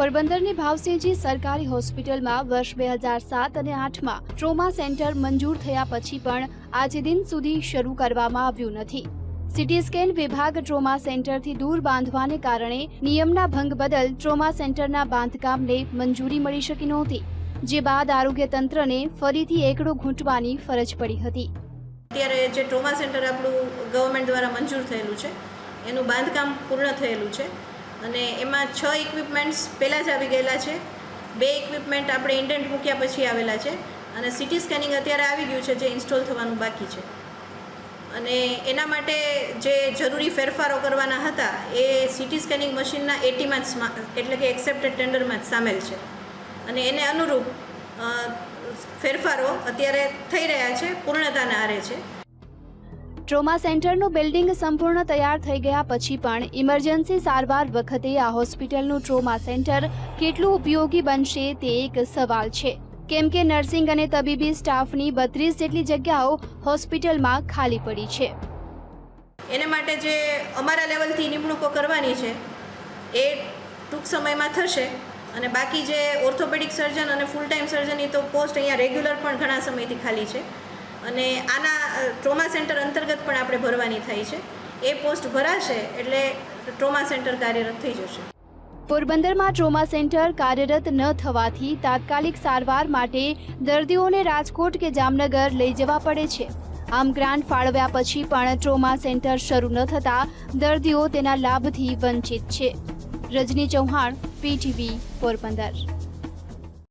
પોરબંદરની ભાવસિંહજી સરકારી હોસ્પિટલમાં વર્ષ બે હજાર સાત અને આઠમાં ટ્રોમા સેન્ટર મંજૂર થયા પછી પણ આજે દિન સુધી શરૂ કરવામાં આવ્યું નથી. સિટી સ્કેન વિભાગ ટ્રોમા સેન્ટરથી દૂર બાંધવાને કારણે નિયમના ભંગ બદલ ટ્રોમા સેન્ટરના બાંધકામને મંજૂરી મળી શકી નહોતી, જે બાદ આરોગ્ય તંત્રને ફરીથી એકડો ઘૂંટવાની ફરજ પડી હતી. અત્યારે જે ટ્રોમા સેન્ટર આપણું ગવર્મેન્ટ દ્વારા મંજૂર થયેલું છે, એનું બાંધકામ પૂર્ણ થયેલું છે. અને એમાં છ ઇક્વિપમેન્ટ્સ પહેલાં જ આવી ગયેલા છે. બે ઇક્વિપમેન્ટ આપણે ઇન્ડેન્ટ મૂક્યા પછી આવેલા છે. અને સિટી સ્કેનિંગ અત્યારે આવી ગયું છે, જે ઇન્સ્ટોલ થવાનું બાકી છે. અને એના માટે જે જરૂરી ફેરફારો કરવાના હતા, એ સિટી સ્કેનિંગ મશીનના એટીમાં જ એટલે કે એક્સેપ્ટેડ ટેન્ડરમાં જ સામેલ છે. અને એને અનુરૂપ ફેરફારો અત્યારે થઈ રહ્યા છે, પૂર્ણતાના આરે છે. ટ્રોમા સેન્ટરનું બિલ્ડિંગ સંપૂર્ણ તૈયાર થઈ ગયા પછી પણ ઇમરજન્સી સારવાર વખતે આ હોસ્પિટલનું ટ્રોમા સેન્ટર કેટલું ઉપયોગી બનશે તે એક સવાલ છે. કેમ કે નર્સિંગ અને તબીબી સ્ટાફની બત્રીસ જેટલી જગ્યાઓ હોસ્પિટલમાં ખાલી પડી છે. એને માટે જે અમારા લેવલથી નિમણૂકો કરવાની છે, એ ટૂંક સમયમાં થશે. અને બાકી જે ઓર્થોપેડિક સર્જન અને ફૂલ ટાઈમ સર્જનની તો પોસ્ટ અહીંયા રેગ્યુલર પણ ઘણા સમયથી ખાલી છે. અને આના ટ્રોમા સેન્ટર અંતર્ગત પણ આપણે ભરવાની થઈ છે. એ પોસ્ટ ભરાશે એટલે ટ્રોમા સેન્ટર કાર્યરત થઈ જશે. પોરબંદરમાં ટ્રોમા સેન્ટર કાર્યરત ન થવાથી તાત્કાલિક સારવાર માટે દર્દીઓને રાજકોટ કે જામનગર લઈ જવા પડે છે. આમ ગ્રાન્ટ ફાળવ્યા પછી પણ ટ્રોમા સેન્ટર શરૂ ન થતાં દર્દીઓ તેના લાભથી વંચિત છે. રજની ચૌહાણ, પીટીવી પોરબંદર.